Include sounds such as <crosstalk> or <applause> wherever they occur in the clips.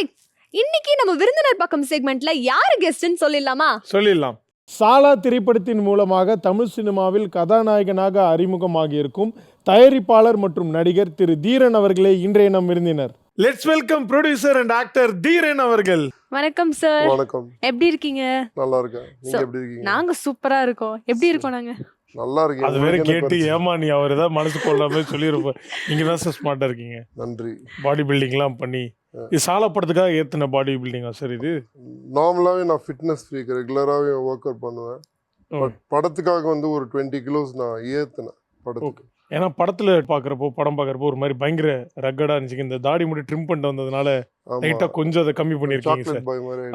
கார்த்திக் இன்னைக்கு நம்ம விருந்தினர் பக்கம் செக்மெண்ட்ல யாரு கெஸ்ட்னு சொல்லிடலாமா? சொல்லிடலாம். சாலா திரைப்படத்தின் மூலமாக தமிழ் சினிமாவில் கதாநாயகனாக அறிமுகமாகியிருக்கும் தயாரிப்பாளர் மற்றும் நடிகர் திரு தீரன் அவர்களே இன்றைய நம் விருந்தினர். Let's welcome producer and actor Dheeran அவர்கள். வணக்கம் சார் வணக்கம். எப்படி இருக்கீங்க? நல்லா இருக்கேன். நீங்க எப்படி இருக்கீங்க? நாங்க சூப்பரா இருக்கோம். எப்படி இருக்கோம் நாங்க? நல்லா இருக்கீங்க அது வேற கேட்டு? ஏமா நீ அவர் ஏதாவது மனசு கொள்ளாம சொல்லியிருப்ப நீங்க தான் சார் ஸ்மார்ட்டா இருக்கீங்க. நன்றி. பாடி பில்டிங்லாம் பண்ணி. இது சாலா படத்துக்காக ஏத்துன பாடி பில்டிங்கா சார் இது? நார்மலாவே நான் ஃபிட்னஸ் ஃப்ரீக் ரெகுலராகவே ஒர்க் அவுட் பண்ணுவேன். பட் படத்துக்காக வந்து ஒரு டுவெண்ட்டி கிலோஸ் நான் ஏத்துனேன் படத்துக்கு. ஏன்னா படத்துல பாக்குறப்போ படம் பாக்குறப்போ ஒரு மாதிரி பயங்கர ரக்கடா இருந்துச்சு இந்த தாடி முடி ட்ரிம் பண்ணிட்டு வந்ததுனால லைட்டா கொஞ்சம் அதை கம்மி பண்ணிருக்கீங்க சார்.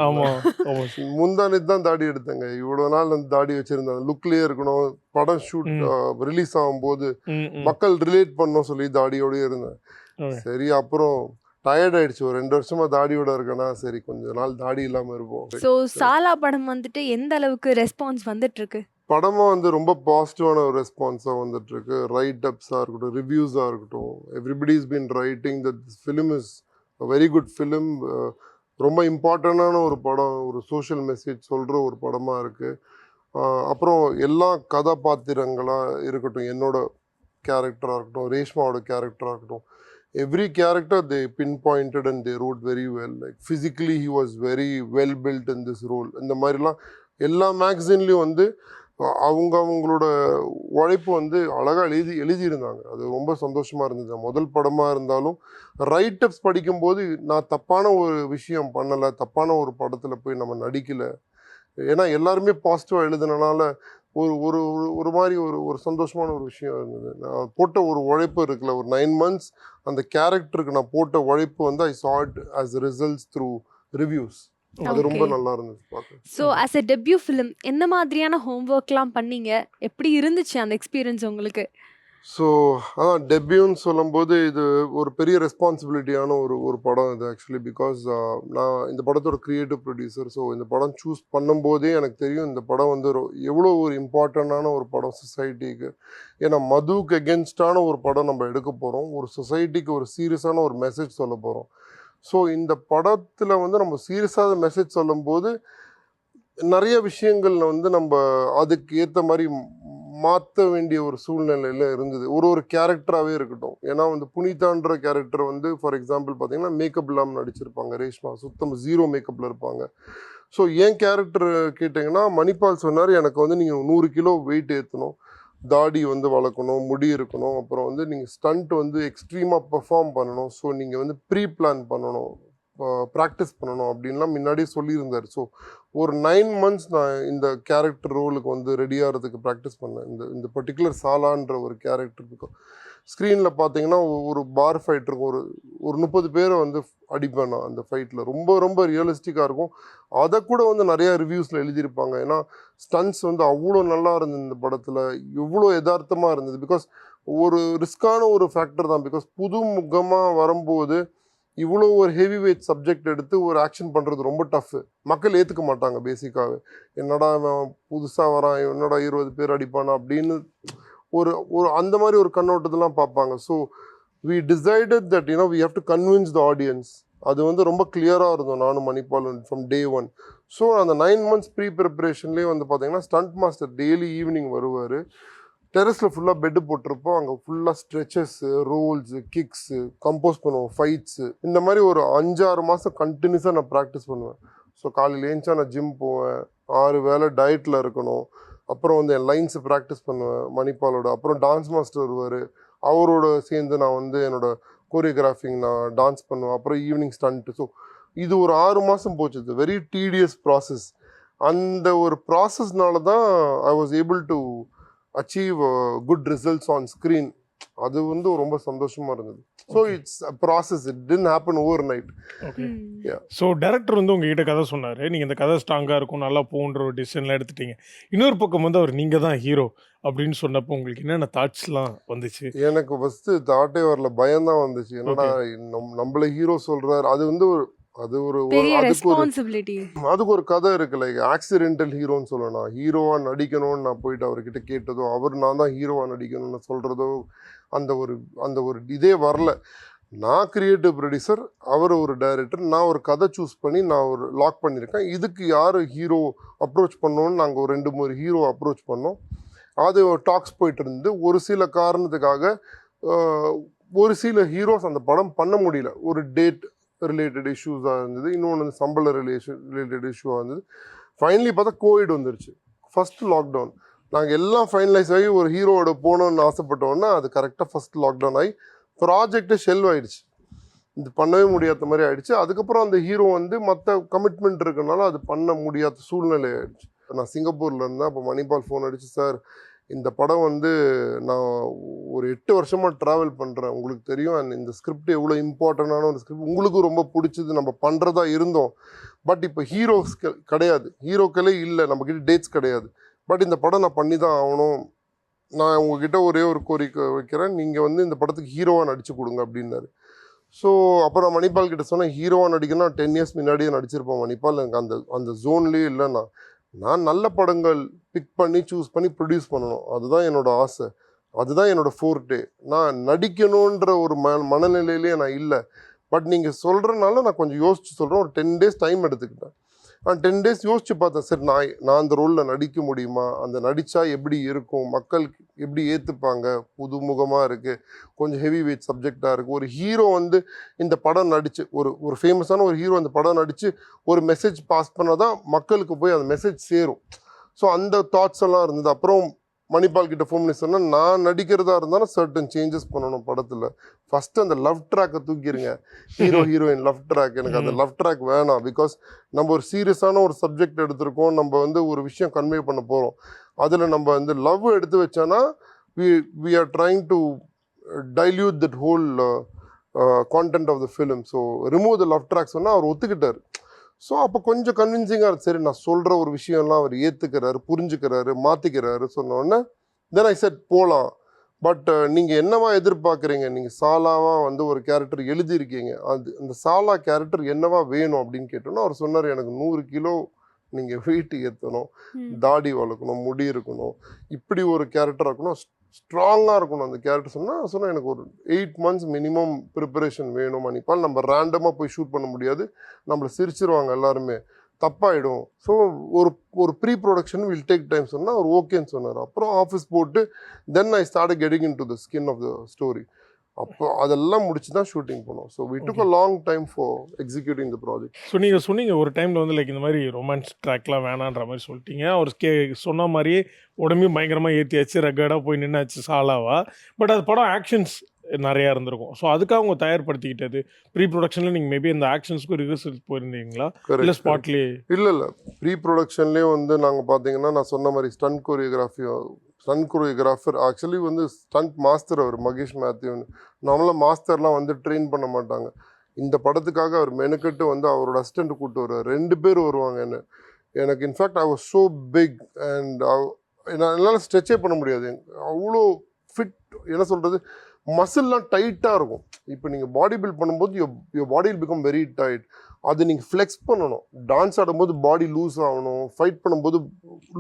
ஆமா ஆயிட்டேன். ஆமா <laughs> முந்தானத்து தான் தாடி எடுத்தேங்க. இவ்வளவு நாள் அந்த தாடி வச்சிருந்தேன். லுக்லயே இருக்கணும். படம் ஷூட். ரிலீஸ் ஆகும்போது ம், ம். மக்கள் ரிலேட் பண்ணணும் சொல்லி தாடியோடய இருந்தேன். சரி அப்புறம் டயர்ட் ஆயிடுச்சு. ஒரு ரெண்டு வருஷமா தாடியோட இருக்கேன்னா சரி கொஞ்ச நாள் தாடி இல்லாம இருப்போம். சோ சாலா படம் வந்துட்டு எந்த அளவுக்கு ரெஸ்பான்ஸ் வந்துட்டு இருக்கு? படமும் வந்து ரொம்ப பாசிட்டிவான ஒரு ரெஸ்பான்ஸாக வந்துட்டுருக்கு. ரைட் அப்ஸாக இருக்கட்டும் ரிவ்யூஸாக இருக்கட்டும். Everybody is been writing that this film is very good film ரொம்ப இம்பார்ட்டண்டான ஒரு படம் ஒரு சோஷியல் மெசேஜ் சொல்கிற ஒரு படமாக இருக்குது அப்புறம் எல்லா கதாபாத்திரங்களாக இருக்கட்டும் என்னோட கேரக்டராக இருக்கட்டும் ரேஷ்மாவோட கேரக்டராக இருக்கட்டும் every character they pin pointed and they wrote very well like physically he was very well built in this role இந்த மாதிரிலாம் எல்லா மேக்சின்லேயும் வந்து அவங்க அவங்களோட உழைப்பு வந்து அழகாக எழுதி எழுதியிருந்தாங்க. அது ரொம்ப சந்தோஷமாக இருந்தது. முதல் படமாக இருந்தாலும் ரைட்டப்ஸ் படிக்கும்போது நான் தப்பான ஒரு விஷயம் பண்ணலை தப்பான ஒரு படத்தில் போய் நம்ம நடிக்கலை. ஏன்னா எல்லாருமே பாசிட்டிவாக எழுதுனனால ஒரு ஒரு ஒரு- ஒரு மாதிரி ஒரு ஒரு சந்தோஷமான ஒரு விஷயம் இருந்தது. நான் போட்ட ஒரு உழைப்பு இருக்குல்ல ஒரு நைன் மந்த்ஸ் அந்த கேரக்டருக்கு நான் போட்ட உழைப்பு வந்து I sat as results through reviews அது ரொம்ப. நல்லா இருந்துச்சு so as a debut film எந்த மாதிரியான ஹோம்ஒர்க்லாம் பண்ணீங்க? எப்படி இருந்துச்சு அந்த எக்ஸ்பீரியன்ஸ் உங்களுக்கு? ஸோ அதான் டெபியூன்னு சொல்லும்போது இது ஒரு பெரிய ரெஸ்பான்சிபிலிட்டியான ஒரு ஒரு படம் இது ஆக்சுவலி பிகாஸ் நான் இந்த படத்தோட க்ரியேட்டிவ் ப்ரொடியூசர் ஸோ இந்த படம் சூஸ் பண்ணும்போதே எனக்கு தெரியும் இந்த படம் வந்து எவ்வளோ ஒரு இம்பார்ட்டண்ட்டான ஒரு படம் சொசைட்டிக்கு ஏன்னா மதுவுக்கு எகென்ஸ்டான ஒரு படம் நம்ம எடுக்க போகிறோம் ஒரு சொசைட்டிக்கு ஒரு சீரியஸான ஒரு மெசேஜ் சொல்ல போகிறோம் ஸோ இந்த படத்தில் வந்து நம்ம சீரியஸாக மெசேஜ் சொல்லும்போது நிறைய விஷயங்கள்ல வந்து நம்ம அதுக்கு ஏற்ற மாதிரி மாற்ற வேண்டிய ஒரு சூழ்நிலையில் இருந்தது. ஒரு ஒரு கேரக்டராகவே இருக்கட்டும். ஏன்னா வந்து புனிதான்ற கேரக்டர் வந்து ஃபார் எக்ஸாம்பிள் பார்த்தீங்கன்னா மேக்கப் இல்லாமல் நடிச்சிருப்பாங்க. ரேஷ்மா சுத்தம் ஜீரோ மேக்கப்பில் இருப்பாங்க. ஸோ ஏன் கேரக்டர் கேட்டிங்கன்னா மணிப்பால் சொன்னார் எனக்கு வந்து நீங்கள் நூறு கிலோ வெயிட் ஏற்றணும் தாடி வந்து வளர்க்கணும் முடி இருக்கணும் அப்புறம் வந்து நீங்கள் ஸ்டண்ட் வந்து எக்ஸ்ட்ரீமாக பெர்ஃபார்ம் பண்ணணும். ஸோ நீங்கள் வந்து ப்ரீ பிளான் பண்ணணும் ப்ராக்டிஸ் பண்ணணும் அப்படின்லாம் முன்னாடியே சொல்லியிருந்தார். ஸோ ஒரு நைன் மந்த்ஸ் நான் இந்த கேரக்டர் ரோலுக்கு வந்து ரெடி ஆகிறதுக்கு ப்ராக்டிஸ் பண்ணேன். இந்த இந்த பர்டிகுலர் சாலான்ற ஒரு கேரக்டருக்கு ஸ்க்ரீனில் பார்த்தீங்கன்னா ஒரு பார் ஃபைட் இருக்கும். ஒரு ஒரு முப்பது பேரை வந்து அடிப்பேன் நான் அந்த ஃபைட்டில் ரொம்ப ரொம்ப ரியலிஸ்டிக்காக இருக்கும். அதை கூட வந்து நிறையா ரிவ்யூஸில் எழுதியிருப்பாங்க. ஏன்னா ஸ்டன்ஸ் வந்து அவ்வளோ நல்லா இருந்தது இந்த படத்தில். எவ்வளோ யதார்த்தமாக இருந்தது. பிகாஸ் ஒரு ரிஸ்க்கான ஒரு ஃபேக்டர் தான். பிகாஸ் புது முகமாக வரும்போது இவ்வளோ ஒரு ஹெவி வெயிட் சப்ஜெக்ட் எடுத்து ஒரு ஆக்ஷன் பண்ணுறது ரொம்ப டஃப்பு மக்கள் ஏற்றுக்க மாட்டாங்க பேசிக்காகவே என்னடா புதுசாக வரான். என்னடா இருபது பேர் அடிப்பானா? அப்படின்னு ஒரு ஒரு அந்த மாதிரி ஒரு கண்ணோட்டத்தெல்லாம் பார்ப்பாங்க. So we decided that you know we have to convince the audience அது வந்து ரொம்ப கிளியராக இருந்தோம் நானும் Manipal from day one so அந்த நைன் மந்த்ஸ் ப்ரீ ப்ரிப்பரேஷன்லேயே வந்து பார்த்தீங்கன்னா ஸ்டண்ட் மாஸ்டர் டெய்லி ஈவினிங் வருவார். டெரஸில் ஃபுல்லாக பெட்டு போட்டிருப்போம். அங்கே ஃபுல்லாக ஸ்ட்ரெச்சஸ்ஸு ரோல்ஸு கிக்ஸு கம்போஸ் பண்ணுவோம் ஃபைட்ஸு இந்த மாதிரி ஒரு அஞ்சாறு மாதம் கண்டினியூஸாக நான் ப்ராக்டிஸ் பண்ணுவேன். ஸோ காலையில் ஏஞ்சா நான் ஜிம் போவேன். ஆறு வேளை டயட்டில் இருக்கணும். அப்புறம் வந்து என் லைன்ஸை ப்ராக்டிஸ் பண்ணுவேன் மணிப்பாலோட. அப்புறம் டான்ஸ் மாஸ்டர் வருவார். அவரோட சேர்ந்து நான் வந்து என்னோட கோரியோகிராஃபிங் நான் டான்ஸ் பண்ணுவேன். அப்புறம் ஈவினிங் ஸ்டண்ட்டு ஸோ இது ஒரு ஆறு மாதம் போச்சு. இது வெரி டீடியஸ் ப்ராசஸ் அந்த ஒரு ப்ராசஸ்னால தான் I was able to achieve good results on screen அது வந்து ரொம்ப சந்தோஷமாக இருந்தது. So Okay. It's process it didn't happen overnight okay so director வந்து உங்ககிட்ட கதை சொன்னார். நீங்கள் இந்த கதை ஸ்ட்ராங்காக இருக்கும் நல்லா போன்ற ஒரு டிசிஷன்லாம் எடுத்துட்டீங்க. இன்னொரு பக்கம் வந்து அவர் நீங்கள் தான் ஹீரோ அப்படின்னு சொன்னப்போ உங்களுக்கு என்னென்ன தாட்ஸ்லாம் வந்துச்சு? எனக்கு ஃபஸ்ட்டு தாட்டே வரல. பயம்தான் வந்துச்சு. என்னடா நம் நம்மள ஹீரோ சொல்றாரு. அது வந்து ஒரு அது ஒரு ரெஸ்பான்சிபிலிட்டி அதுக்கு ஒரு கதை இருக்கு லைக் ஆக்சிடென்டல் ஹீரோன்னு சொல்லணும். ஹீரோவா நடிக்கணும்னு நான் போயிட்டு அவர்கிட்ட கேட்டதோ அவர் நான் தான் ஹீரோவா நடிக்கணும்னு சொல்றதோ அந்த ஒரு அந்த ஒரு இதே வரல. நான் கிரியேட்டிவ் ப்ரொடியூசர் அவர் ஒரு டைரக்டர் நான் ஒரு கதை சூஸ் பண்ணி நான் ஒரு லாக் பண்ணியிருக்கேன். இதுக்கு யார் ஹீரோ அப்ரோச் பண்ணோன்னு நாங்கள் ஒரு ரெண்டு மூணு ஹீரோ அப்ரோச் பண்ணோம். அது டாக்ஸ் போயிட்டு இருந்து ஒரு சில காரணத்துக்காக ஒரு சில ஹீரோஸ் அந்த படம் பண்ண முடியல. ஒரு டேட் ரிலேட்டட் இஷ்யூஸாக இருந்தது. இன்னொன்று வந்து சம்பள ரிலேஷன் ரிலேட்டட் இஷ்யூவாக இருந்தது. ஃபைனலி பார்த்தா கோவிட் வந்துருச்சு. ஃபர்ஸ்ட் லாக்டவுன் நாங்கள் எல்லாம் ஃபைனலைஸ் ஆகி ஒரு ஹீரோவோட போகணும்னு ஆசைப்பட்டோன்னா அது கரெக்டாக ஃபஸ்ட் லாக்டவுன் ஆகி ப்ராஜெக்டே ஷெல்வ் ஆகிடுச்சு இது பண்ணவே முடியாத மாதிரி ஆயிடுச்சு. அதுக்கப்புறம் அந்த ஹீரோ வந்து மற்ற கமிட்மெண்ட் இருக்கனால அது பண்ண முடியாத சூழ்நிலை ஆயிடுச்சு. நான் சிங்கப்பூரில் இருந்தேன். அப்போ மணிபால் ஃபோன் அடிச்சு சார் இந்த படம் வந்து நான் ஒரு எட்டு வருஷமாக ட்ராவல் பண்ணுறேன் உங்களுக்கு தெரியும் அண்ட் இந்த ஸ்கிரிப்ட் எவ்வளோ இம்பார்ட்டண்டான ஒரு ஸ்கிரிப்ட் உங்களுக்கும் ரொம்ப பிடிச்சது நம்ம பண்ணுறதா இருந்தோம். பட் இப்போ ஹீரோஸ் கிடையாது. ஹீரோக்களே இல்லை நம்மக்கிட்ட டேட்ஸ் கிடையாது. பட் இந்த படம் நான் பண்ணி தான் ஆகணும். நான் உங்ககிட்ட ஒரே ஒரு கோரிக்கை வைக்கிறேன். நீங்கள் வந்து இந்த படத்துக்கு ஹீரோவாக நடிச்சு கொடுங்க அப்படின்னாரு. ஸோ அப்புறம் மணிபால் கிட்ட சொன்னேன் ஹீரோவாக நடிக்கணும் டென் இயர்ஸ் முன்னாடியே நடிச்சிருப்போம் மணிபால். எனக்கு அந்த அந்த ஜோன்லேயே இல்லைண்ணா. நான் நான் நல்ல படங்கள் பிக் பண்ணி சூஸ் பண்ணி ப்ரொடியூஸ் பண்ணணும். அதுதான் என்னோட ஆசை. அதுதான் என்னோட ஃபோர்ட்டே நான் நடிக்கணுன்ற ஒரு ம மனநிலையிலேயே நான் இல்லை. பட் நீங்கள் சொல்கிறனால நான் கொஞ்சம் யோசிச்சு சொல்கிறேன் ஒரு டென் டேஸ் டைம் எடுத்துக்கிட்டேன். நான் டென் டேஸ் யோசிச்சு பார்த்தேன் சரி நான் நான் அந்த ரோலில் நடிக்க முடியுமா? அந்த நடித்தா எப்படி இருக்கும்? மக்கள் எப்படி ஏற்றுப்பாங்க புதுமுகமாக இருக்குது கொஞ்சம் ஹெவி வெயிட் சப்ஜெக்டாக இருக்குது ஒரு ஹீரோ வந்து இந்த படம் நடித்து ஒரு ஒரு ஃபேமஸான ஒரு ஹீரோ அந்த படம் நடித்து ஒரு மெசேஜ் பாஸ் பண்ணால் தான் மக்களுக்கு போய் அந்த மெசேஜ் சேரும். ஸோ அந்த தாட்ஸ் எல்லாம் இருந்தது. அப்புறம் மணிபால் கிட்ட ஃபோன் பண்ணி சொன்னேன் நான் நடிக்கிறதா இருந்தாலும் சர்டன் சேஞ்சஸ் பண்ணணும் படத்தில். ஃபர்ஸ்ட் அந்த லவ் ட்ராக்கை தூக்கிடுங்க ஹீரோ ஹீரோயின் லவ் ட்ராக் எனக்கு அந்த லவ் ட்ராக் வேணாம். பிகாஸ் நம்ம ஒரு சீரியஸான ஒரு சப்ஜெக்ட் எடுத்திருக்கோம். நம்ம வந்து ஒரு விஷயம் கன்வே பண்ண போகிறோம் அதில் நம்ம வந்து லவ் எடுத்து வச்சோன்னா we we are trying to dilute that whole content of the film so remove the love track சொன்னால் அவர் ஒத்துக்கிட்டார். ஸோ அப்போ கொஞ்சம் கன்வின்சிங்காக சரி நான் சொல்கிற ஒரு விஷயம்லாம் அவர் ஏற்றுக்கிறாரு புரிஞ்சுக்கிறாரு மாற்றிக்கிறாரு சொன்னோடனே தென் ஐ செட் போகலாம் பட் நீங்கள் என்னவா எதிர்பார்க்குறீங்க? நீங்கள் சாலாவா வந்து ஒரு கேரக்டர் எழுதியிருக்கீங்க? அது அந்த சாலா கேரக்டர் என்னவா வேணும் அப்படின்னு கேட்டோன்னா அவர் சொன்னார் எனக்கு நூறு கிலோ நீங்கள் வெயிட் ஏற்றணும். தாடி வளர்க்கணும் முடி இருக்கணும் இப்படி ஒரு கேரக்டர் இருக்கணும் ஸ்ட்ராங்காக இருக்கணும். அந்த கேரக்டர் சொன்னால் சொன்னால் எனக்கு ஒரு எயிட் மந்த்ஸ் மினிமம் ப்ரிப்பரேஷன் வேணும் மணிப்பால் நம்ம ரேண்டமாக போய் ஷூட் பண்ண முடியாது. நம்மளை சிரிச்சிருவாங்க எல்லாருமே. தப்பாயிடும். ஸோ ஒரு ஒரு pre production will take time சொன்னால் அவர் ஓகேன்னு சொன்னார். அப்புறம் ஆஃபீஸ் போட்டு then I start getting into the skin of the story அப்போ அதெல்லாம் முடிச்சு தான் ஷூட்டிங் பண்ணோம் so we took a long time for executing the project so நீங்கள் சொன்னீங்க ஒரு டைமில் வந்து லைக் இந்த மாதிரி ரொமான்ஸ் ட்ராக்லாம் வேணான்ற மாதிரி சொல்லிட்டீங்க. அவர் கே சொன்ன மாதிரியே உடம்பையும் பயங்கரமாக ஏற்றியாச்சு ரகடாக போய் நின்னாச்சு சாலாவா. பட் அது படம் ஆக்ஷன்ஸ் நிறையா இருந்திருக்கும். ஸோ அதுக்காக அவங்க தயார்படுத்திக்கிட்டது ப்ரீ ப்ரொடக்ஷனில் நீங்கள் மேபி அந்த ஆக்ஷன்ஸ்க்கு ரிஹர்சல் போயிருந்தீங்களா இல்லை ஸ்பாட்லேயே இல்லை இல்லை. ப்ரீ ப்ரொடக்ஷன்லேயே வந்து நாங்கள் பார்த்தீங்கன்னா நான் சொன்ன மாதிரி stunt choreography stunt choreographer actually வந்து ஸ்டன்ட் மாஸ்டர் அவர் மகேஷ் மேத்யூன்னு நார்மலாக மாஸ்டர்லாம் வந்து ட்ரெயின் பண்ண மாட்டாங்க. இந்த படத்துக்காக அவர் மெனக்கெட்டு வந்து அவரோட அசிஸ்டண்ட் கூப்பிட்டு வருவார். ரெண்டு பேர் வருவாங்க என்ன. எனக்கு in fact I was so big and என்னால் ஸ்ட்ரெச்சே பண்ண முடியாது. அவ்வளோ ஃபிட் என்ன சொல்கிறது மசில்லாம் டைட்டாக இருக்கும். இப்போ நீங்கள் பாடி பில்ட் பண்ணும்போது your body become very tight அது நீங்கள் ஃப்ளெக்ஸ் பண்ணணும். டான்ஸ் ஆடும்போது பாடி லூஸ் ஆகணும். ஃபைட் பண்ணும்போது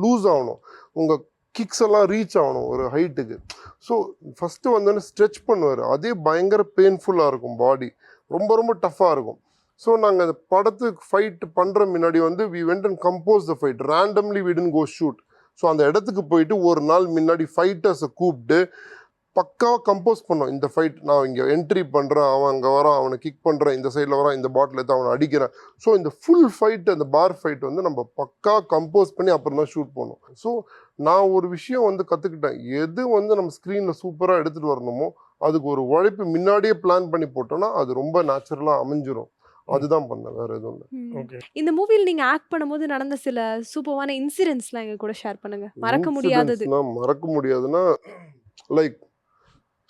லூஸ் ஆகணும். உங்கள் கிக்ஸ் எல்லாம் ரீச் ஆகணும் ஒரு ஹைட்டுக்கு ஸோ ஃபஸ்ட்டு வந்தோடனே ஸ்ட்ரெச் பண்ணுவார். அதே பயங்கர பெயின்ஃபுல்லாக இருக்கும் பாடி ரொம்ப ரொம்ப டஃப்பாக இருக்கும். ஸோ நாங்கள் அந்த படத்துக்கு ஃபைட் பண்ணுற முன்னாடி வந்து we went and compose the fight randomly within go shoot so அந்த இடத்துக்கு போயிட்டு ஒரு நாள் முன்னாடி ஃபைட்டர்ஸை கூப்பிட்டு பக்காவாக கம்போஸ் பண்ணோம். இந்த ஃபைட் நான் இங்கே என்ட்ரி பண்ணுறேன் அவன் அங்கே வரான் அவனை கிக் பண்ணுறேன் இந்த சைடில் வரான் இந்த பாட்டில் எடுத்து அவனை அடிக்கிறேன். ஸோ இந்த ஃபுல் ஃபைட் அந்த பார் ஃபைட் வந்து நம்ம பக்கா கம்போஸ் பண்ணி அப்புறம் தான் ஷூட் பண்ணோம். ஸோ நான் ஒரு விஷயம் வந்து கற்றுக்கிட்டேன் எது வந்து நம்ம ஸ்க்ரீனில் சூப்பராக எடுத்துகிட்டு வரணுமோ அதுக்கு ஒரு உழைப்பு முன்னாடியே பிளான் பண்ணி போட்டோம்னா அது ரொம்ப நேச்சுரலாக அமைஞ்சிரும். அதுதான் பண்ணேன். வேற எதுவும் இல்லை. இந்த மூவியில் நீங்க ஆக்ட் பண்ணும்போது நடந்த சில சூப்பரான இன்சிடென்ட்ஸ்லாம் எங்க கூட ஷேர் பண்ணுங்க. மறக்க முடியாதது. மறக்க முடியாதுன்னா லைக்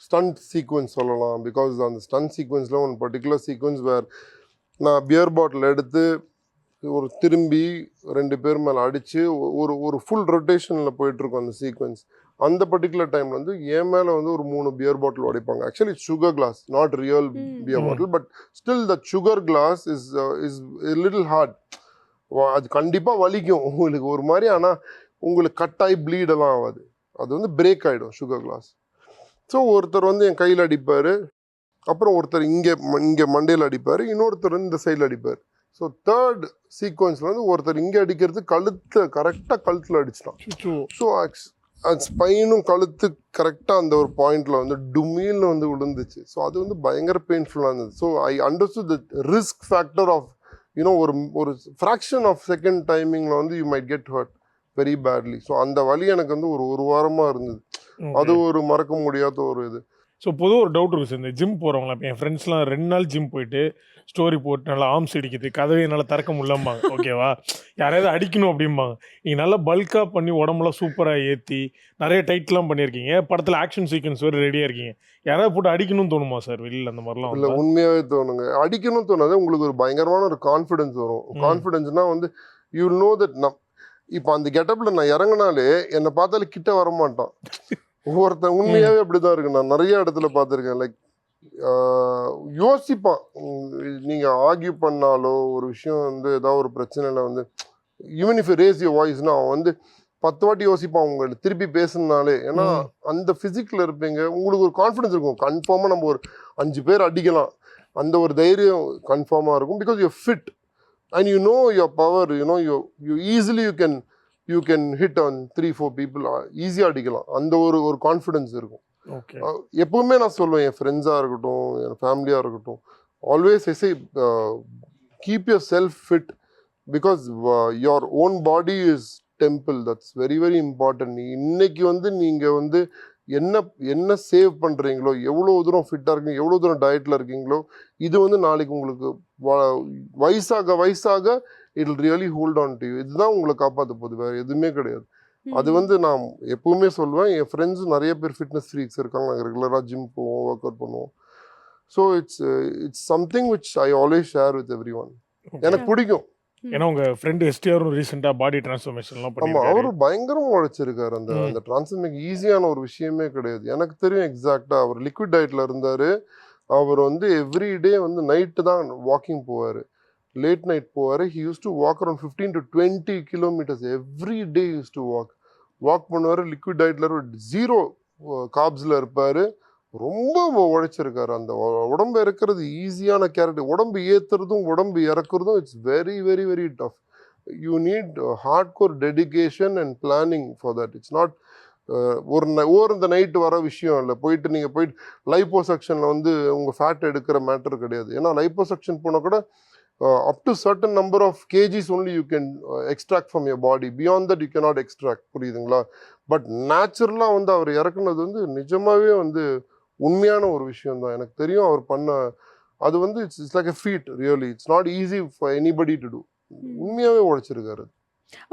ஸ்டண்ட் சீக்வன்ஸ் சொல்லலாம். பிகாஸ் அந்த ஸ்டண்ட் சீக்வன்ஸில் ஒன் பர்டிகுலர் சீக்வன்ஸ் வேர் நான் பியர் பாட்டில் எடுத்து ஒரு திரும்பி ரெண்டு பேர் மேலே அடித்து ஒரு ஒரு ஃபுல் ரொட்டேஷனில் போயிட்டுருக்கும் அந்த சீக்வன்ஸ் அந்த பர்டிகுலர் டைம் வந்து என் மேலே வந்து ஒரு மூணு beer bottle உடைப்பாங்க actually sugar glass not real. Beer. Bottle but still the sugar glass is is little hard அது கண்டிப்பாக வலிக்கும் உங்களுக்கு ஒரு மாதிரி ஆனால் உங்களுக்கு கட்டாய் ப்ளீட் எல்லாம் ஆகாது. அது வந்து பிரேக் ஆகிடும் சுகர் கிளாஸ் ஸோ ஒருத்தர் வந்து என் கையில் அடிப்பார். அப்புறம் ஒருத்தர் இங்கே இங்கே மண்டையில் அடிப்பார். இன்னொருத்தர் இந்த சைடில் அடிப்பார். ஸோ தேர்ட் சீக்வன்ஸில் வந்து ஒருத்தர் இங்கே அடிக்கிறது கழுத்தில் கரெக்டாக கழுத்தில் அடிச்சிட்டான். ஸோ ஸ்பைனும் கழுத்து கரெக்டாக அந்த ஒரு பாயிண்ட்ல வந்து டுமீல்னு வந்து விழுந்துச்சு. ஸோ அது வந்து பயங்கர பெயின்ஃபுல்லாக இருந்தது. So I understood the risk factor of you know ஒரு ஒரு ஃப்ராக்ஷன் ஆஃப் செகண்ட் டைமிங்கில் வந்து you might get hurt very badly so அந்த வலி எனக்கு வந்து ஒரு ஒரு வாரமாக இருந்தது. அது ஒரு மறக்க முடியாத ஒரு இது. ஸோ பொதுவாக ஒரு டவுட் இருக்கு சார் இந்த ஜிம் போகிறவங்களாம் இப்போ என் ஃப்ரெண்ட்ஸ்லாம் ரெண்டு நாள் ஜிம் போயிட்டு ஸ்டோரி போட்டு நல்லா ஆர்ம்ஸ் அடிக்குது கதவை என்னால் திறக்க முடியலம்பாங்க. ஓகேவா யாரையாவது அடிக்கணும் அப்படிம்பாங்க. நீங்கள் நல்லா பல்காக பண்ணி உடம்புலாம் சூப்பராக ஏற்றி நிறைய டைட்லாம் பண்ணியிருக்கீங்க. படத்தில் ஆக்ஷன் சீக்வன்ஸ் வேறு ரெடியாக இருக்கீங்க. யாராவது போட்டு அடிக்கணும்னு தோணுமா சார் வெளியில் அந்த மாதிரிலாம் இல்லை? உண்மையாகவே தோணுங்க. அடிக்கணும்னு தோணாது உங்களுக்கு ஒரு பயங்கரமான ஒரு கான்ஃபிடன்ஸ் வரும். ம். கான்ஃபிடன்ஸ்னா வந்து யூ நோ தட் நம் இப்போ அந்த கெட்டப்பில் நான் இறங்குனாலே என்னை பார்த்தாலே கிட்ட வர மாட்டான் ஒவ்வொருத்தன் உண்மையாகவே அப்படிதான் இருக்கு. நான் நிறைய இடத்துல பார்த்துருக்கேன். லைக் யோசிப்பான். நீங்கள் ஆர்கியூ பண்ணாலோ ஒரு விஷயம் வந்து ஏதாவது ஒரு பிரச்சனையில் வந்து ஈவன் இஃப் ரேஸ் யூ வாய்ஸ்னா அவன் வந்து பத்து வாட்டி யோசிப்பான் உங்களை. திருப்பி பேசுனாலே. ஏன்னா. அந்த ஃபிசிக்கில் இருப்பீங்க உங்களுக்கு ஒரு கான்ஃபிடன்ஸ் இருக்கும். கன்ஃபார்மாக நம்ம ஒரு அஞ்சு பேர் அடிக்கலாம். அந்த ஒரு தைரியம் கன்ஃபார்மாக இருக்கும். Because you fit and you know your power you know you you easily you can you can hit on three four people ஈஸியாக அடிக்கலாம். அந்த ஒரு ஒரு கான்ஃபிடன்ஸ் இருக்கும். அஹ் எப்பவுமே நான் சொல்லுவேன் என் ஃப்ரெண்ட்ஸாக இருக்கட்டும் என் ஃபேமிலியாக இருக்கட்டும் always as I keep yourself fit because your own body is temple that's very very important இன்னைக்கு வந்து நீங்கள் வந்து என்ன என்ன சேவ் பண்ணுறீங்களோ எவ்வளோ தூரம் ஃபிட்டாக இருக்கீங்க எவ்வளோ தூரம் டயட்டில் இருக்கீங்களோ இது வந்து நாளைக்கு உங்களுக்கு வயசாக வயசாக it really hold on to இதுதான் உங்களை காப்பாற்ற போகுது. வேறு எதுவுமே கிடையாது. அது வந்து நான் எப்பவுமே சொல்லுவேன். என் ஃப்ரெண்ட்ஸ் நிறைய பேர் ஃபிட்னஸ் ஃப்ரீக்ஸ் இருக்காங்க. நாங்கள் ரெகுலராக ஜிம் போவோம் ஒர்க் அவுட் பண்ணுவோம். So it's it's something which I always share with everyone எனக்கு பிடிக்கும். ஏன்னா உங்கள் ஃப்ரெண்டு எஸ்டிஆரும் ரீசெண்டாக பாடி டிரான்ஸ்ஃபர்மேஷன்லாம் பண்ணியிருக்காரு. அவரு பயங்கரம் உழைச்சிருக்காரு அந்த. அந்த டிரான்ஸ்ஃபர்மேஷன் ஈஸியான ஒரு விஷயமே கிடையாது. எனக்கு தெரியும் எக்ஸாக்டா அவர் லிக்விட் டயட்ல இருந்தாரு. அவர் வந்து எவ்ரி டே வந்து நைட்டு தான் வாக்கிங் போவார். லேட் நைட் போவார். He used to walk around fifteen to twenty kilometres every day use to walk walk பண்ணுவார் லிக்விட் டயட்ல ஜீரோ காப்ஸில் இருப்பார். ரொம்ப உழைச்சிருக்காரு. அந்த உடம்பு இறக்குறது ஈஸியான கேரக்டர் உடம்பு ஏற்றுறதும் உடம்பு இறக்குறதும் it's very very very tough you need hard core dedication and planning for that it's not ஒரு ஓர் இந்த நைட்டு வர விஷயம் இல்லை. போயிட்டு நீங்கள் போயிட்டு லைப்போசெக்ஷனில் வந்து உங்கள் ஃபேட் எடுக்கிற மேட்டர் கிடையாது. ஏன்னா லைப்போசெக்ஷன் போனால் கூட up to certain number of KGs only you can extract from your body beyond that you cannot extract புரியுதுங்களா? பட் நேச்சுரலாக வந்து அவர் இறக்குனது வந்து நிஜமாகவே வந்து உண்மையான ஒரு விஷயம் தான் எனக்கு தெரியும் அவர் பண்ண அது வந்து it's it's like a feat really it's not easy for anybody to do உண்மையாவே உழைச்சிருக்காரு.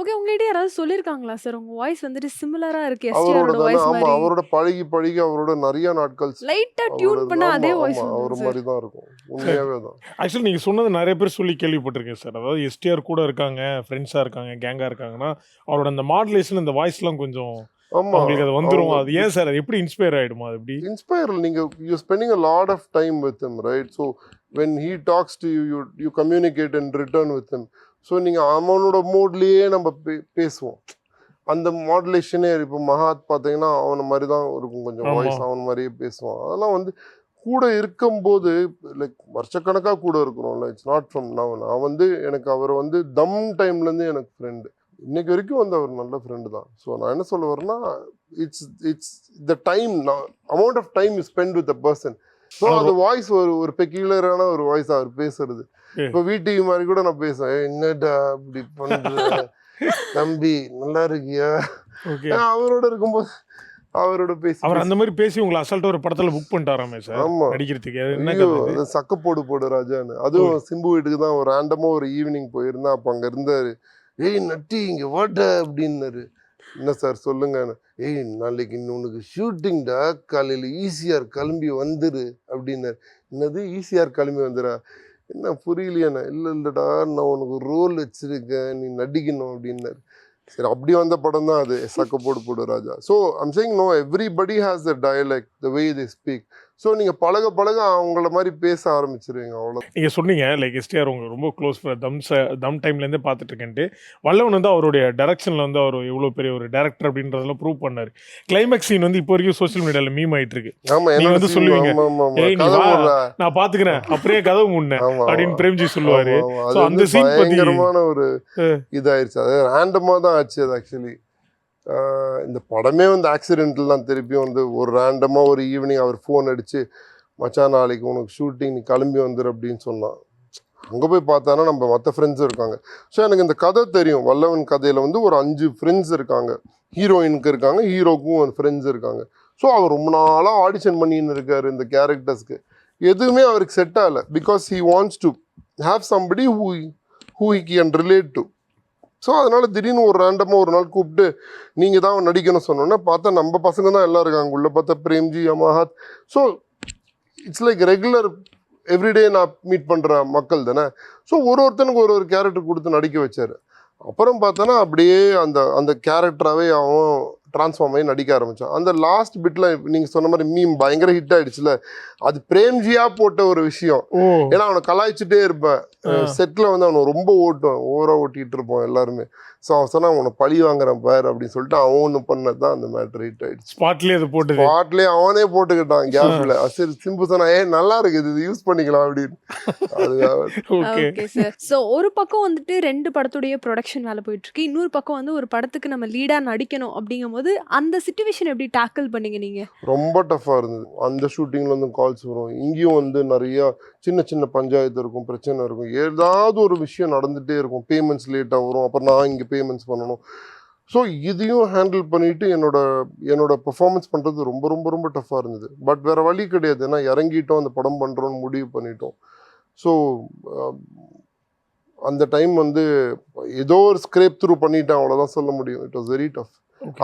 ஓகே உங்ககிட்ட யாராவது சொல்லிருக்காங்களா சார் உங்க வாய்ஸ் வந்துட்டு சிமிலரா இருக்கு. அவரோட ஆமா மாதிரி. அவரோட பழகி பழகி அவரோட நிறைய நாட்கள் லைட்டா டியூன் பண்ண அதே வாய்ஸ் அவர் மாதிரி தான் இருக்கும். உண்மையாவே தான் ஆக்சுவலி நீங்கள் சொன்னது நிறைய பேர் சொல்லி கேள்விப்பட்டிருக்கேன் சார் அதாவது எஸ்டிஆர் கூட இருக்காங்க ஃப்ரெண்ட்ஸாக இருக்காங்க கேங்காக இருக்காங்கன்னா அவரோட அந்த மாடுலேஷன் இந்த வாய்ஸ்லாம் கொஞ்சம் ஆமா. அவங்களுக்கு அது அவங்க- அது ஏன் சார்? அது எப்படி இன்ஸ்பயர் ஆயிடுமா அது எப்படி? Inspire நீங்க you spending lot of time with him right? So when he talks to you you you communicate in return with him. So நீங்க அவனோட மூட்லயே நம்ம பே- பேசுவோம். அந்த மாடுலேஷனே இப்போ மகாத் பார்த்தீங்கன்னா அவன மாதிரி தான் இருக்கும். கொஞ்சம். வாய்ஸ் அவன் மாதிரியே பேசுவான். அதெல்லாம் வந்து கூட இருக்கும்போது லைக் வருஷக்கணக்காக கூட இருக்கிறோம்ல. இட்ஸ் நாட் ஃப்ரம் நவ் நான் வந்து எனக்கு அவர் வந்து தம் டைம்லேருந்து எனக்கு ஃப்ரெண்டு இன்னைக்கு வரைக்கும் வந்து அவர் நல்ல ஃப்ரெண்டு தான். ஸோ நான் என்ன சொல்ல வரேன்னா it's it's the time amount of time you spend with a person so. அந்த வாய்ஸ் ஒரு ஒரு பெக்யூலரான ஒரு வாய்ஸ் அவர் பேசுறது. இப்போ வீட்டு மாதிரி கூட நான் பேசுவேன். "ஏய், என்னடா இப்படி பண்ற? தம்பி நல்லா இருக்கியா? அவரோட இருக்கும்போது அவரோட பேசி அவர் அந்த மாதிரி பேசி உங்களை அசால்ட்டா ஒரு படத்துல புக் பண்ணிட்டாராமே சார்? ஆமா. நடிக்கிறதுக்கு. என்ன ஐயோ, கதை? இது? அது சக்க போடு போடு ராஜான்னு. அதுவும் சிம்பு வீட்டுக்கு தான் ஒரு ரேண்டமா ஒரு ஈவினிங் போயிருந்தா அப்ப அங்க இருந்தாரு. ஏய் நட்டி இங்கே வாட்ட அப்படின்னாரு. என்ன சார் சொல்லுங்க ஏய் நாளைக்கு இன்னும் உனக்கு ஷூட்டிங்டா காலையில் ஈஸியார் கிளம்பி வந்துரு அப்படின்னாரு. என்னது ஈஸியார் கிளம்பி வந்துடா என்ன புரியலையாண்ணா. இல்லை இல்லைடா நான் உனக்கு ரோல் வச்சுருக்கேன் நீ நடிக்கணும் அப்படின்னாரு. சரி அப்படி வந்த படம் தான் அது. Sakka Podu Podu Raja. So I'm saying no everybody has the dialect the way they speak so நீங்கள் பழக பழக அவங்கள மாதிரி பேச ஆரம்பிச்சிருவீங்க அவ்வளோ நீங்க சொன்னீங்க லைக் எஸ்டிஆர் உங்க ரொம்ப க்ளோஸ் தம் ச- தம் டைம்லேருந்தே பார்த்துட்டு இருக்கேன்ட்டு வல்லவன் வந்து அவருடைய டைரக்ஷனில் வந்து அவர் எவ்வளோ பெரிய ஒரு டேரக்டர் அப்படின்றதெல்லாம் ப்ரூவ் பண்ணாரு. கிளைமேக்ஸ் சீன் வந்து இப்போ வரைக்கும் சோஷியல் மீடியாவில் மீம் ஆயிட்டு இருக்கு ஆமா நீங்க என்னோட வந்து சொல்லுவீங்க. நான் பார்த்துக்கிறேன். அப்படியே கதவு முன்ன ஆமா, அப்படின்னு. பிரேம்ஜி சொல்லுவாரு. அது அந்த பத்தி- பயங்கரமான ஒரு. இதாயிருச்சு. அது ரேண்டமா தான் ஆச்சு அது ஆக்சுவலி இந்த படமே வந்து ஆக்சிடென்ட்ல தான். திருப்பியும் வந்து ஒரு ரேண்டமாக ஒரு ஈவினிங் அவர் ஃபோன் அடித்து மச்சான் நாளைக்கு உனக்கு ஷூட்டிங் நீ கிளம்பி வந்துரு அப்படின்னு சொன்னான். அங்கே போய் பார்த்தானா நம்ம மற்ற ஃப்ரெண்ட்ஸும் இருக்காங்க. ஸோ எனக்கு இந்த கதை தெரியும். வல்லவன் கதையில் வந்து ஒரு அஞ்சு ஃப்ரெண்ட்ஸ் இருக்காங்க. ஹீரோயினுக்கு இருக்காங்க ஹீரோக்கும் ஒரு ஃப்ரெண்ட்ஸ் இருக்காங்க. ஸோ அவர் ரொம்ப நாளாக ஆடிஷன் பண்ணின்னு இருக்கார் இந்த கேரக்டர்ஸ்க்கு எதுவுமே அவருக்கு செட் ஆகலை. Because he wants to have somebody who who he can relate to so அதனால் திடீர்னு ஒரு ரேண்டமாக ஒரு நாள் கூப்பிட்டு நீங்கள் தான் நடிக்கணும் சொன்னோன்னே பார்த்தா நம்ம பசங்க தான் எல்லாம் இருக்காங்க. உள்ளே பார்த்தா Premji அமஹாத் so it's like regular everyday நான் மீட் பண்ணுற மக்கள் தானே. ஸோ ஒரு ஒருத்தனுக்கு ஒரு ஒரு கேரக்டர் கொடுத்து நடிக்க வச்சார். அப்புறம் பார்த்தோன்னா அப்படியே அந்த அந்த கேரக்டராகவே அவன் ட்ரான்ஸ்ஃபார்ம் ஆகி நடிக்க ஆரம்பிச்சான் அந்த லாஸ்ட் பிட்ல நீங்கள் சொன்ன மாதிரி மீம் பயங்கர ஹிட் ஆயிடுச்சுல. அது பிரேம்ஜியா போட்ட ஒரு விஷயம். ஏன்னா அவனை கலாய்ச்சிட்டே இருப்பேன். செட்டில் வந்து அவனை ரொம்ப ஓட்டுவான். ஓவரா ஓட்டிட்டு இருப்போம் எல்லாருமே. ஸோ அவன் சொன்னா அவனை பழி வாங்குறான் பார் அப்படின்னு சொல்லிட்டு அவன் ஒன்று பண்ணது தான் அந்த மேட்ரு ஹிட் ஆயிடுச்சு. ஸ்பாட்லேயே அது போட்டது. ஸ்பாட்லேயே அவனே போட்டுக்கிட்டான் கேப்ல <laughs> சரி சிம்பு சொன்னா ஏ நல்லா இருக்கு இது யூஸ் பண்ணிக்கலாம் அப்படின்னு. அது ஓகே ஓகே சார் ஸோ ஒரு பக்கம் வந்துட்டு ரெண்டு படத்துடைய ப்ரொடக்ஷன் வேலை போயிட்டு இருக்கு இன்னொரு பக்கம் வந்து ஒரு படத்துக்கு நம்ம லீடா நடிக்கணும் அப்படிங்கும்போது அந்த சுச்சுவேஷன் எப்படி டேக்கிள் பண்ணீங்க நீங்க? ரொம்ப டஃப்பாக இருந்தது. அந்த ஷூட்டிங்ல வந்து கால்ஸ் வரும். இங்கேயும் வந்து நிறைய சின்ன சின்ன பஞ்சாயத்து இருக்கும் பிரச்சனை இருக்கும். ஏதாவது ஒரு விஷயம் நடந்துகிட்டே இருக்கும். பேமெண்ட்ஸ் லேட்டாக வரும். அப்புறம் நான் இங்கே பேமெண்ட்ஸ் பண்ணணும். ஸோ இதையும் ஹேண்டில் பண்ணிட்டு என்னோட என்னோட பெர்ஃபார்மன்ஸ் பண்ணுறது ரொம்ப ரொம்ப ரொம்ப டஃப்பாக இருந்தது. பட் வேற வழி கிடையாது. ஏன்னா இறங்கிட்டோம் அந்த படம் பண்ணுறோன்னு முடிவு பண்ணிட்டோம். ஸோ அந்த டைம் வந்து ஏதோ ஒரு ஸ்க்ரேப் த்ரூ பண்ணிட்டேன். அவ்வளோதான் சொல்ல முடியும். இட் வாஸ் வெரி டஃப்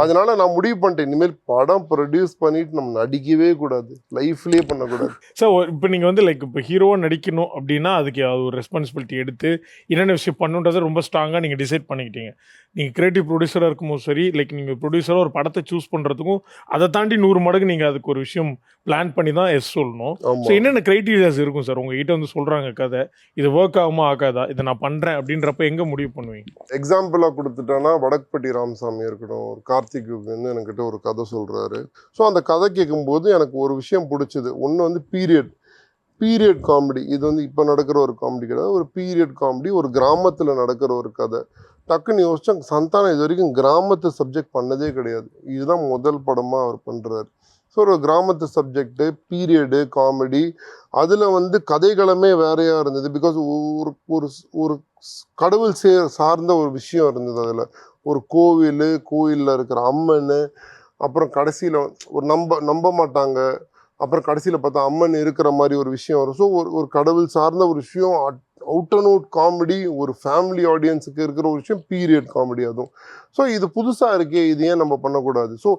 அதனால நான் முடிவு பண்ணிட்டேன். இனிமேல் படம் ப்ரொடியூஸ் பண்ணிட்டு நம்ம நடிக்கவே கூடாது. லைஃப்லயே பண்ணக்கூடாது. சார் இப்போ நீங்கள் வந்து லைக் இப்போ ஹீரோவாக நடிக்கணும் அப்படின்னா அதுக்கு அது ஒரு ரெஸ்பான்சிபிலிட்டி எடுத்து என்னென்ன விஷயம் பண்ணுன்றதை ரொம்ப ஸ்ட்ராங்காக நீங்கள் டிசைட் பண்ணிக்கிட்டீங்க. நீங்கள் கிரியேட்டிவ் ப்ரொடியூசராக இருக்கும்போது சரி லைக் நீங்கள் ப்ரொடியூசராக ஒரு படத்தை சூஸ் பண்ணுறதுக்கும் அதை தாண்டி நூறு மடங்கு நீங்கள் அதுக்கு ஒரு விஷயம் பிளான் பண்ணி தான் எஸ் சொல்லணும். ஸோ என்னென்ன க்ரைட்டீரியாஸ் இருக்கும் சார் உங்ககிட்ட வந்து சொல்கிறாங்க கதை இது ஒர்க் ஆகுமா ஆகாதா? இதை நான் பண்ணுறேன் அப்படின்றப்ப எங்கே முடிவு பண்ணுவீங்க? எக்ஸாம்பிளா கொடுத்துட்டேன்னா வடக்பட்டி ராமசாமி இருக்கட்டும் ஒரு கார்த்திக் வந்து என்கிட்ட ஒரு கதை சொல்றாரு. ஸோ அந்த கதை கேட்கும்போது எனக்கு ஒரு விஷயம் பிடிச்சது. ஒன்று வந்து பீரியட் பீரியட் காமெடி இது வந்து இப்போ நடக்கிற ஒரு காமெடி கிடையாது. ஒரு பீரியட் காமெடி ஒரு கிராமத்தில் நடக்கிற ஒரு கதை. டக்குன்னு யோசிச்சா சந்தானம் இது வரைக்கும் கிராமத்து சப்ஜெக்ட் பண்ணதே கிடையாது. இதுதான் முதல் படமாக அவர் பண்ணுறாரு ஸோ ஒரு கிராமத்து சப்ஜெக்ட்டு பீரியடு காமெடி அதில் வந்து கதைகளமே வேறையாக இருந்தது. பிகாஸ் ஒரு ஒரு ஒரு கடவுள் சே சார்ந்த ஒரு விஷயம் இருந்தது அதில். ஒரு கோவில் கோயிலில் இருக்கிற அம்மன் அப்புறம் கடைசியில் ஒரு நம்ப நம்ப மாட்டாங்க. அப்புறம் கடைசியில் பார்த்தா அம்மன் இருக்கிற மாதிரி ஒரு விஷயம் வரும். ஸோ ஒரு ஒரு கடவுள் சார்ந்த ஒரு விஷயம் அவுட் அண்ட் அவுட் காமெடி ஒரு ஃபேமிலி ஆடியன்ஸுக்கு இருக்கிற ஒரு விஷயம் பீரியட் காமெடி அதுவும். ஸோ இது புதுசாக இருக்கே இது ஏன் நம்ம பண்ணக்கூடாது? So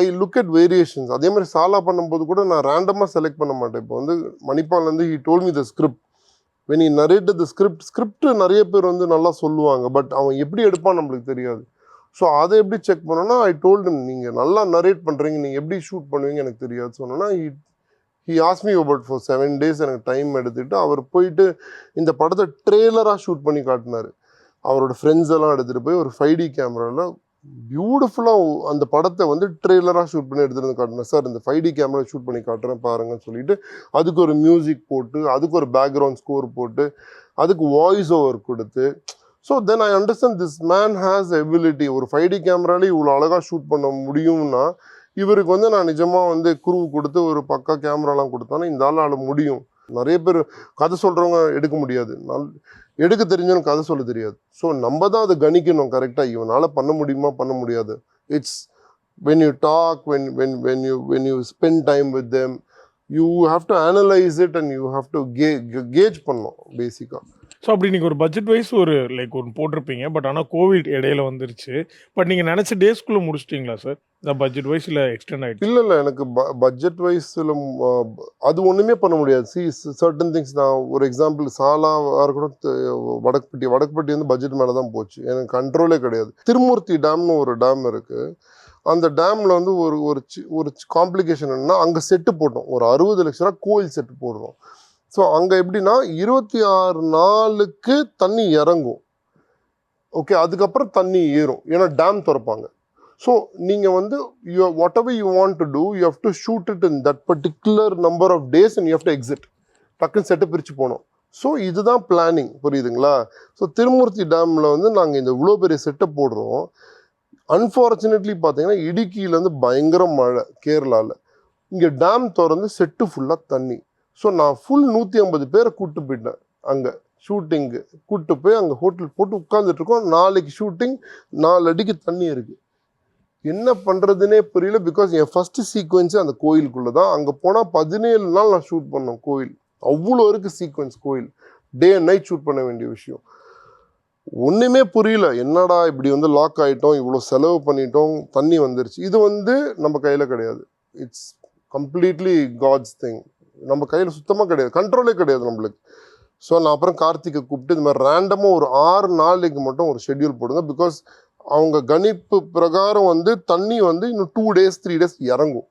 I look at variations அதே மாதிரி சாலா பண்ணும்போது கூட நான் ரேண்டமாக செலக்ட் பண்ண மாட்டேன். இப்போ வந்து மணிப்பால் வந்து he told me the script when he narrate the script script நிறைய பேர் வந்து நல்லா சொல்லுவாங்க. பட் அவன் எப்படி எடுப்பான் நம்மளுக்கு தெரியாது. ஸோ அதை எப்படி செக் பண்ணோன்னா ஐ டோல்டு நீங்கள் நல்லா நரேட் பண்ணுறீங்க நீங்கள் எப்படி ஷூட் பண்ணுவீங்க எனக்கு தெரியாது. சொன்னோன்னா he asked me about for seven days எனக்கு டைம் எடுத்துட்டு அவர் போயிட்டு இந்த படத்தை ட்ரெய்லராக ஷூட் பண்ணி காட்டினாரு. அவரோட ஃப்ரெண்ட்ஸ் எல்லாம் எடுத்துகிட்டு போய் ஒரு ஃபைவ் டி கேமராவில் பியூட்டிஃபுல்லாக அந்த படத்தை வந்து ட்ரெய்லராக ஷூட் பண்ணி எடுத்துகிட்டு வந்து காட்டினேன் சார் இந்த ஃபைவ் டி கேமரா ஷூட் பண்ணி காட்டுறேன் பாருங்கன்னு சொல்லிட்டு அதுக்கு ஒரு மியூசிக் போட்டு அதுக்கு ஒரு பேக்ரவுண்ட் ஸ்கோர் போட்டு அதுக்கு வாய்ஸ் ஓவர் கொடுத்து so then I understand this man has ability ஒரு ஃபைவ் டி கேமராலே இவ்வளோ அழகாக ஷூட் பண்ண முடியும்னா இவருக்கு வந்து நான் நிஜமாக வந்து குரூ கொடுத்து ஒரு பக்கா கேமராலாம் கொடுத்தானா இந்த ஆளால் முடியும். நிறைய பேர் கதை சொல்கிறவங்க எடுக்க முடியாது. நல் எடுக்க தெரிஞ்சவனுக்கு கதை சொல்ல தெரியாது. ஸோ நம்ம தான் அதை கணிக்கணும் கரெக்டாக இவனால் பண்ண முடியுமா? பண்ண முடியாது. It's when you talk when when when you when you spend time with them you have to analyse it and you have to K gauge பண்ணோம் பேசிக்காக ஸோ அப்படி நீங்கள் ஒரு பட்ஜெட் வைஸ் ஒரு லைக் ஒன்று போட்டிருப்பீங்க. பட் ஆனால் கோவிட் இடையில வந்துருச்சு. பட் நீங்கள் நினச்ச டேஸ்க்குள்ளே முடிச்சிட்டிங்களா சார் இந்த பட்ஜெட் வைஸ் இல்லை எக்ஸ்டெண்ட் ஆகிடுச்சு இல்லை இல்லை. எனக்கு பட்ஜெட் வைஸில் அது ஒன்றுமே பண்ண முடியாது. சி சர்டன் திங்ஸ் நான் ஒரு எக்ஸாம்பிள் சாலாவாக இருக்கட்டும் வடக்குப்பட்டி வடக்குப்பட்டி வந்து பட்ஜெட் மேலே தான் போச்சு. எனக்கு கண்ட்ரோலே கிடையாது. திருமூர்த்தி டேம்னு ஒரு டேம் இருக்குது அந்த டேமில் வந்து ஒரு ஒரு சி- ஒரு காம்ப்ளிகேஷன் என்னன்னா அங்கே செட்டு போட்டோம். ஒரு அறுபது லட்ச ரூபா கோயில் செட்டு போடுறோம். ஸோ அங்கே எப்படின்னா இருபத்தி ஆறு நாளுக்கு தண்ணி இறங்கும். ஓகே அதுக்கப்புறம் தண்ணி ஏறும். ஏன்னா டேம் திறப்பாங்க. ஸோ நீங்கள் வந்து you whatever you want to do you have to shoot it in that particular number of days and you have to exit டக்குன்னு செட்டை பிரித்து போனோம் ஸோ இதுதான் பிளானிங் புரியுதுங்களா? ஸோ திருமூர்த்தி டேமில் வந்து நாங்கள் இந்த இவ்வளோ பெரிய செட்டை போடுறோம். அன்ஃபார்ச்சுனேட்லி பார்த்தீங்கன்னா இடுக்கியிலேருந்து பயங்கர மழை கேரளாவில் இங்கே டேம் திறந்து செட்டு ஃபுல்லாக தண்ணி. ஸோ நான் ஃபுல் நூற்றி ஐம்பது பேரை கூப்பிட்டு போயிட்டேன். அங்கே ஷூட்டிங்கு கூப்பிட்டு போய் அங்கே ஹோட்டல் போட்டு உட்காந்துட்ருக்கோம் நாளைக்கு ஷூட்டிங் நாலு அடிக்கு தண்ணி இருக்குது என்ன பண்ணுறதுனே புரியல. பிகாஸ் என் ஃபஸ்ட்டு சீக்வன்ஸு அந்த கோயிலுக்குள்ளே தான். அங்கே போனால் பதினேழு நாள் நான் ஷூட் பண்ணோம் கோயில். அவ்வளோ இருக்குது சீக்வன்ஸ் கோயில். டே அண்ட் நைட் ஷூட் பண்ண வேண்டிய விஷயம். ஒன்றுமே புரியல. என்னடா இப்படி வந்து லாக் ஆகிட்டோம் இவ்வளோ செலவு பண்ணிட்டோம். தண்ணி வந்துருச்சு. இது வந்து நம்ம கையில் கிடையாது. இட்ஸ் கம்ப்ளீட்லி காட்ஸ் திங் நம்ம கையில் சுத்தமாக கிடையாது. கண்ட்ரோலே கிடையாது நம்மளுக்கு. ஸோ நான் அப்புறம் கார்த்திகை கூப்பிட்டு இந்த மாதிரி ரேண்டமாக ஒரு ஆறு நாளைக்கு மட்டும் ஒரு ஷெட்யூல் போடுங்க. பிகாஸ் அவங்க கணிப்பு பிரகாரம் வந்து தண்ணி வந்து இன்னும் டூ டேஸ் த்ரீ டேஸ் இறங்கும்.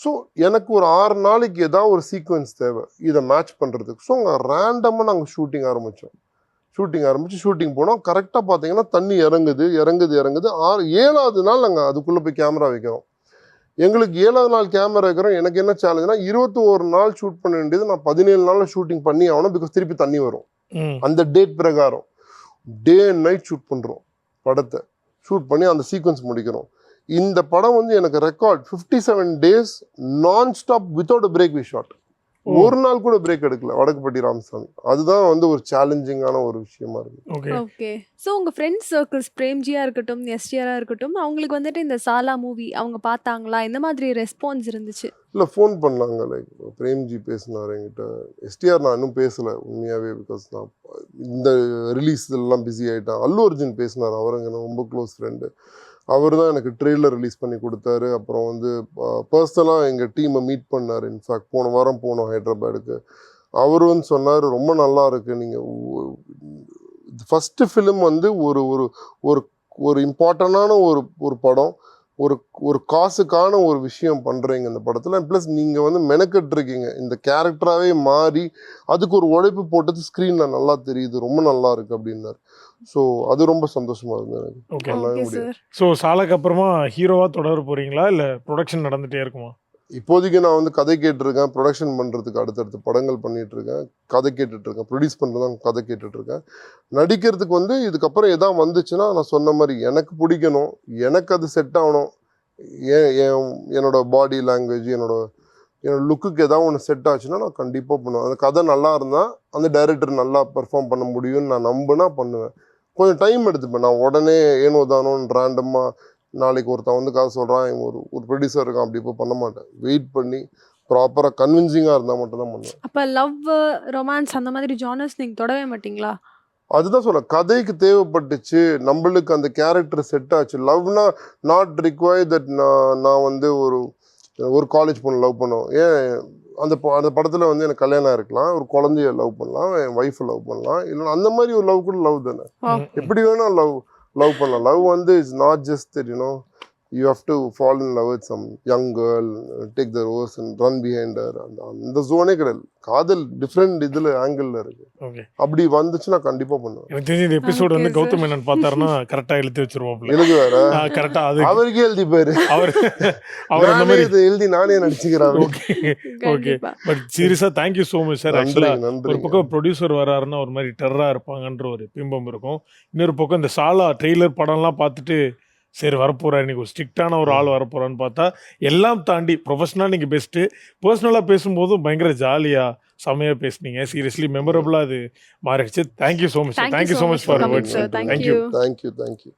ஸோ எனக்கு ஒரு ஆறு நாளைக்கு ஏதாவது ஒரு சீக்வன்ஸ் தேவை. இதை மேட்ச் பண்ணுறதுக்கு ஸோ அங்கே ரேண்டமாக நாங்கள் ஷூட்டிங் ஆரம்பித்தோம் ஷூட்டிங் ஆரம்பித்து ஷூட்டிங் போனோம். கரெக்டாக பார்த்தீங்கன்னா தண்ணி இறங்குது இறங்குது இறங்குது. ஆறு ஏழாவது நாள் நாங்கள் அதுக்குள்ளே போய் கேமரா வைக்கிறோம். எங்களுக்கு ஏழாவது நாள் கேமரா வைக்கிறோம் எனக்கு என்ன சேலஞ்சுனா இருபத்தி ஒரு நாள் ஷூட் பண்ண வேண்டியது நான் பதினேழு நாளில் ஷூட்டிங் பண்ணி ஆகணும் பிகாஸ் திருப்பி தண்ணி வரும். அந்த டேட் பிரகாரம் டே அண்ட் நைட் ஷூட் பண்ணுறோம் படத்தை ஷூட் பண்ணி அந்த சீக்வன்ஸ் முடிக்கிறோம் இந்த படம் வந்து எனக்கு ரெக்கார்ட் ஃபிஃப்டி செவன் டேஸ் நான் stop without break we shot. ஒரு நாள் கூட பிரேக் எடுக்கல வடக்குப்பட்டி ராமசாமி. அதுதான் வந்து ஒரு சேலஞ்சிங்கான ஒரு விஷயமா இருக்கு. ஓகே ஓகே ஸோ உங்கள் ஃப்ரெண்ட்ஸ் சர்க்கிள்ஸ் பிரேம்ஜியாக இருக்கட்டும் எஸ்டிஆராக இருக்கட்டும் அவங்களுக்கு வந்துட்டு இந்த சாலா மூவி அவங்க பார்த்தாங்களா? இந்த மாதிரி ரெஸ்பான்ஸ் இருந்துச்சு. இல்லை ஃபோன் பண்ணாங்க. லைக் பிரேம்ஜி பேசினார் என்கிட்ட. எஸ்டிஆர் நான் இன்னும் பேசலை உண்மையாகவே பிகாஸ் நான் இந்த ரிலீஸ் இதெல்லாம் பிஸி ஆகிட்டேன் அல்லு அர்ஜுன் பேசினார் அவருங்க எனக்கு ரொம்ப க்ளோஸ் ஃப்ரெண்டு அவர் தான் எனக்கு ட்ரெய்லர் ரிலீஸ் பண்ணி கொடுத்தாரு. அப்புறம் வந்து பர்சனலாக எங்கள் டீமை மீட் பண்ணார். இன்ஃபேக்ட் போன வாரம் போனோம் ஹைதராபாடுக்கு அவர் வந்து சொன்னார் ரொம்ப நல்லா இருக்கு. நீங்கள் ஃபஸ்ட்டு ஃபிலிம் வந்து ஒரு ஒரு ஒரு ஒரு இம்பார்ட்டண்டான ஒரு ஒரு படம். ஒரு ஒரு காசுக்கான ஒரு விஷயம் பண்ணுறீங்க இந்த படத்தில். ப்ளஸ் நீங்கள் வந்து மெனக்கெட்டுருக்கீங்க. இந்த கேரக்டராகவே மாறி அதுக்கு ஒரு உழைப்பு போட்டது ஸ்க்ரீனில் நல்லா தெரியுது. ரொம்ப நல்லா இருக்கு அப்படின்னாரு. ஸோ அது ரொம்ப சந்தோஷமா இருந்தது எனக்கு. ஸோ சாலைக்கு அப்புறமா ஹீரோவா தொடர போறீங்களா? இல்ல ப்ரொடக்ஷன் நடந்துட்டே இருக்குமா? இப்போதைக்கு நான் வந்து கதை கேட்டிருக்கேன். ப்ரொடக்ஷன் பண்ணுறதுக்கு அடுத்தடுத்து படங்கள் பண்ணிகிட்ருக்கேன் கதை கேட்டுட்டு இருக்கேன் ப்ரொடியூஸ் பண்ணுறதான் கதை கேட்டுட்ருக்கேன் நடிக்கிறதுக்கு வந்து இதுக்கப்புறம் எதாவது வந்துச்சுன்னா நான் சொன்ன மாதிரி எனக்கு பிடிக்கணும். எனக்கு அது செட் ஆகணும். ஏன் என் என்னோட பாடி லாங்குவேஜ் என்னோட என்னோடய லுக்குக்கு ஏதாவது ஒன்று செட் ஆச்சுன்னா நான் கண்டிப்பாக பண்ணுவேன். அந்த கதை நல்லா இருந்தால் அந்த டைரக்டர் நல்லா பெர்ஃபார்ம் பண்ண முடியும்னு நான் நம்புனா பண்ணுவேன். கொஞ்சம் டைம் எடுத்துப்பேன். நான் உடனே ஏனோ தானோன்னு ரேண்டமாக நாளைக்கு ஒருத்தன் வந்து காசு சொல்கிறான் ஒரு ஒரு ப்ரொடியூசர் இருக்கான் அப்படி இப்போ பண்ண மாட்டேன். வெயிட் பண்ணி ப்ராப்பராக கன்வின்சிங்காக இருந்தால் மட்டும் தான் பண்ணுவேன். அப்போ லவ் ரொமான்ஸ் அந்த மாதிரி ஜானர்ஸ் நீங்கள் தொடவே மாட்டீங்களா? அதுதான் சொல்ல கதைக்கு தேவைப்பட்டுச்சு நம்மளுக்கு அந்த கேரக்டர் செட் ஆச்சு. லவ்னா நாட் ரிக்வயர் தட் நான் நான் வந்து ஒரு ஒரு காலேஜ் பொண்ணு லவ் பண்ணுவோம் ஏன் அந்த அந்த படத்தில் வந்து எனக்கு கல்யாணம் இருக்கலாம் ஒரு குழந்தைய லவ் பண்ணலாம் என் ஒய்ஃபை லவ் பண்ணலாம். இல்லை அந்த மாதிரி ஒரு லவ் கூட லவ் தானே. எப்படி வேணா லவ் லவ் பண்ணலாம். லவ் வந்து it's not just you know you how to fall in love with some young girl take the rose and run behind அந்த அந்த ஜோனே கிடையாது. காதல் டிஃப்ரெண்ட் இதில் ஆங்கிளில் இருக்கு. ஓகே அப்படி வந்துச்சுன்னா கண்டிப்பாக பண்ணுவேன். எனக்கு தெரிஞ்ச இந்த எபிசோட் வந்து. கௌதம் மேனன் பார்த்தாருன்னா கரெக்டா இழுத்து வச்சிருவாப்ல எழுது வேற கரெக்டா அது அவருக்கே எழுதி பாரு. அவர் அவர் அந்த மாதிரி இதை எழுதி நானே நடிச்சுக்கிறேன் ஓகே ஓகே பட் சீரியஸா thank you so much sir நன்றி ஆக்சுவலா நன்றி ஒரு பக்கம் ப்ரொடியூசர் வராருன்னா ஒரு மாதிரி டெரரா இருப்பாங்கன்ற ஒரு பிம்பம் இருக்கும். இன்னொரு பக்கம் இந்த சாலா ட்ரெய்லர் படம்லாம் பார்த்துட்டு சரி வரப்போறா இன்னைக்கு ஒரு ஸ்ட்ரிக்டான ஒரு ஆள் வரப்போறான்னு பார்த்தா எல்லாம் தாண்டி ப்ரொஃபஷனலாக நீங்கள் பெஸ்ட்டு பர்சனலாக பேசும்போதும் பயங்கர ஜாலியாக செமையாக பேசுனீங்க. சீரியஸ்லி மெமரபுளாக அது மாறிடுச்சு. Thank you so much Thank you thank you so so much much for. Thank thank you. Thank you thank you